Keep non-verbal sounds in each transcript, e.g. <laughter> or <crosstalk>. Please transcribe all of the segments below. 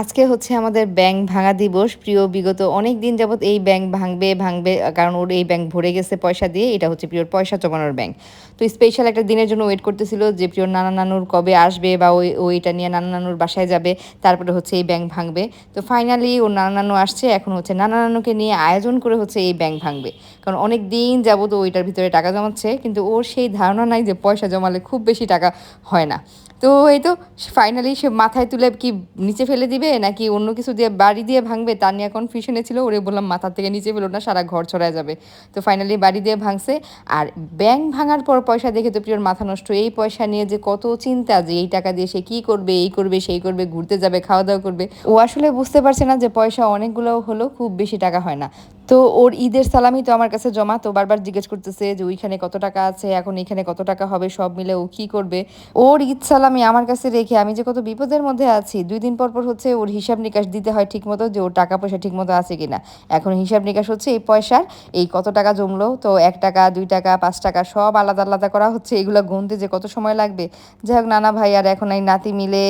আজকে হচ্ছে আমাদের ব্যাংক ভাঙা দিবস। প্রিয়, বিগত অনেক দিন যাবত এই ব্যাংক ভাঙবে ভাঙবে, কারণ ওর এই ব্যাংক ভরে গেছে পয়সা দিয়ে। এটা হচ্ছে প্রিয়র পয়সা জমানোর ব্যাংক। তো স্পেশাল একটা দিনের জন্য ওয়েট করতেছিল যে প্রিয়র নানা নানুর কবে আসবে বা ওই ওইটা নিয়ে নানা নানুর বাসায় যাবে। তারপরে হচ্ছে এই ব্যাংক ভাঙবে। তো ফাইনালি ওর নানা নানু আসছে। এখন হচ্ছে নানা নানুকে নিয়ে আয়োজন করে হচ্ছে এই ব্যাংক ভাঙবে। কারণ অনেক দিন যাবত ওইটার ভিতরে টাকা জমাচ্ছে, কিন্তু ওর সেই ধারণা নাই যে পয়সা জমালে খুব বেশি টাকা হয় না। তো এই তো ফাইনালি সে মাথায় তুলে কি নিচে ফেলে দিবে? নাকি অন্য কিছু দিয়ে বাড়ি দিয়ে ভাঙবে? তা নিয়ে কনফিউশনে ছিল। ওরে বললাম, মাথা থেকে নিচে পেল না, সারা ঘর ছড়ায় যাবে। তো ফাইনালি বাড়ি দিয়ে ভাঙছে। আর ব্যাংক ভাঙার পর পয়সা দেখে তো প্রিয়র মাথা নষ্ট। এই পয়সা নিয়ে যে কত চিন্তা যে এই টাকা দিয়ে সে কী করবে, এই করবে, সেই করবে, ঘুরতে যাবে খাওয়া দাওয়া করবে। ও আসলে বুঝতে পারছে না যে পয়সা অনেকগুলো হলো খুব বেশি টাকা হয় না। তো ওর ঈদের সালামি তো আমার কাছে জমা, তো বারবার জিজ্ঞেস করতেছে যে ওইখানে কত টাকা আছে, এখন এখানে কত টাকা হবে, সব মিলে ও কি করবে? ওর ঈদ সালামি আমার কাছে রেখে আমি যে কত বিপদের মধ্যে আছি, দুই দিন পর পর হচ্ছে ওর হিসাব নিকাশ দিতে হয় ঠিক মতো যে ওর টাকা পয়সা ঠিক মতো আছে কিনা। এখন হিসাব নিকাশ হচ্ছে এই পয়সার, এই কত টাকা জমলো, তো এক টাকা, দুই টাকা, পাঁচ টাকা, সব আলাদা আলাদা করা হচ্ছে, এগুলো গুনতে যে কত সময় লাগবে। যাই হোক, নানা ভাই আর এখন এই নাতি মিলে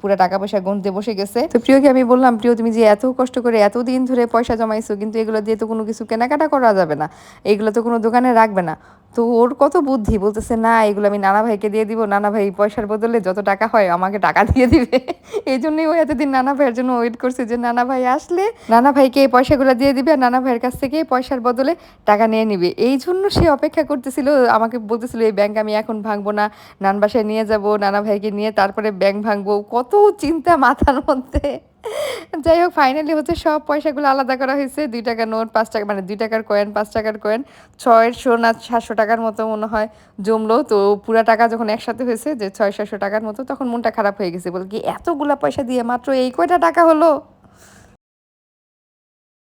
পুরো টাকা পয়সা গুনতে বসে গেছে। তো প্রিয়কে আমি বললাম, প্রিয়, তুমি যে এত কষ্ট করে এত দিন ধরে পয়সা জমাইছো, কিন্তু এগুলো দিয়ে তো কোনো কিছু কেনাকাটা করা যাবে না, এগুলো তো কোনো দোকানে রাখবে না। তো ওর কত বুদ্ধি? বলতেছে, না, এগুলো আমি নানা ভাইকে দিয়ে দিব। নানা ভাই পয়সার বদলে যত টাকা হয় আমাকে টাকা দিয়ে দিবে। <laughs> এই জন্যই ও এতদিন নানা ভাইয়ের জন্য ওয়েট করছে যে নানা ভাই আসলে নানা ভাইকে এই পয়সাগুলো দিয়ে দিবে আর নানা ভাইয়ের কাছ থেকে পয়সার বদলে টাকা নিয়ে নিবে। এই জন্য সে অপেক্ষা করতেছিল, আমাকে বলতেছিল, এই ব্যাংক আমি এখন ভাঙবো না, নান বাসায় নিয়ে যাব, নানা ভাইকে নিয়ে তারপরে ব্যাংক ভাঙবো। কত চিন্তা মাথার মধ্যে। যাই হোক ফাইনালি হচ্ছে সব পয়সাগুলো আলাদা করা হয়েছে। দুই টাকা নোট, পাঁচ টাকা মানে দুই টাকার কয়েন পাঁচ টাকার কয়েন ছয়শো না সাতশো টাকার মতো মনে হয় জমলো। তো পুরা টাকা যখন একসাথে হয়েছে যে ছয়, সাতশো টাকার মতো, তখন মনটা খারাপ হয়ে গেছে। বল কি, এতগুলা পয়সা দিয়ে মাত্র এই কয়টা টাকা হলো?